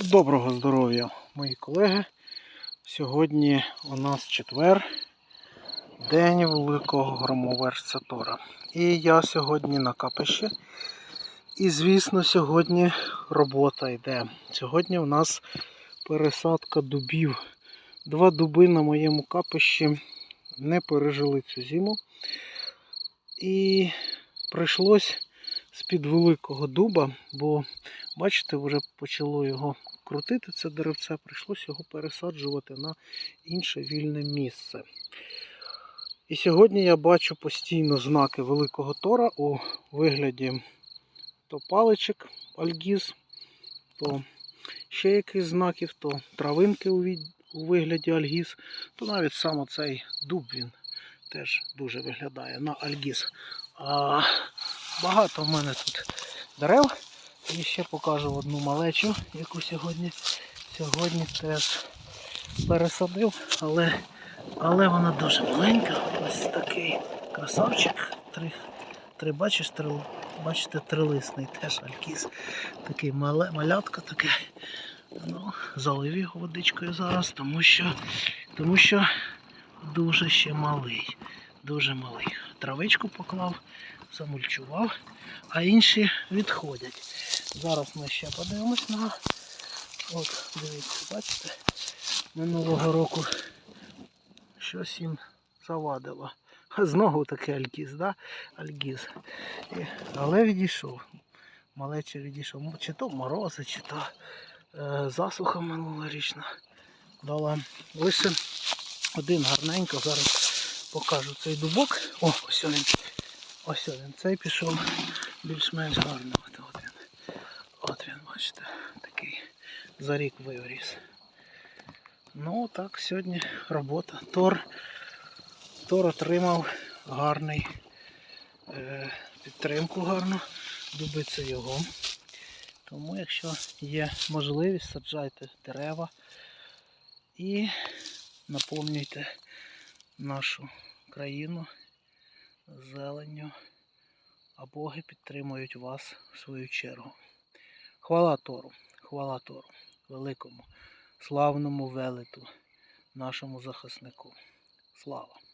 Доброго здоров'я, мої колеги. Сьогодні у нас четвер, день великого громовержця Тора. І я сьогодні на капищі. І, звісно, сьогодні робота йде. Сьогодні у нас пересадка дубів. Два дуби на моєму капищі не пережили цю зиму. І прийшлось з-під великого дуба, бо бачите, вже почало його крутити це деревце, прийшлось його пересаджувати на інше вільне місце. І сьогодні я бачу постійно знаки великого тора у вигляді то паличок альгіз, то ще якихось знаків, то травинки у вигляді альгіз, то навіть сам оцей дуб він теж дуже виглядає на альгіз. Багато в мене тут дерев. І ще покажу одну малечу, яку сьогодні, сьогодні теж пересадив, але, але вона дуже маленька. Ось такий красавчик. Три, три бачиш, три, бачите, трилисний теж алькіз. Такий мале, малятка таке. Ну, залив його водичкою зараз, тому що, тому що дуже ще малий. Дуже малий. Травичку поклав, замульчував, а інші відходять. Зараз ми ще подивимось на. От, дивіться, бачите, минулого року щось їм завадило. Знову таке альгіз, да? Альгіз. Але відійшов. Малече відійшов. Чи то морози, чи то е, засуха минулорічна. Дала лише один гарненько. Зараз покажу цей дубок. О, ось він. Ось він. Цей пішов більш-менш гарно. От, він. От він, бачите, такий за рік виріс. Ну так, сьогодні робота. Тор, Тор отримав гарний е, підтримку гарну. Дуби його. Тому, якщо є можливість, саджайте дерева і наповнюйте нашу країну зеленню, а Боги підтримують вас в свою чергу. Хвала Тору, хвала Тору, великому, славному велету, нашому захиснику. Слава!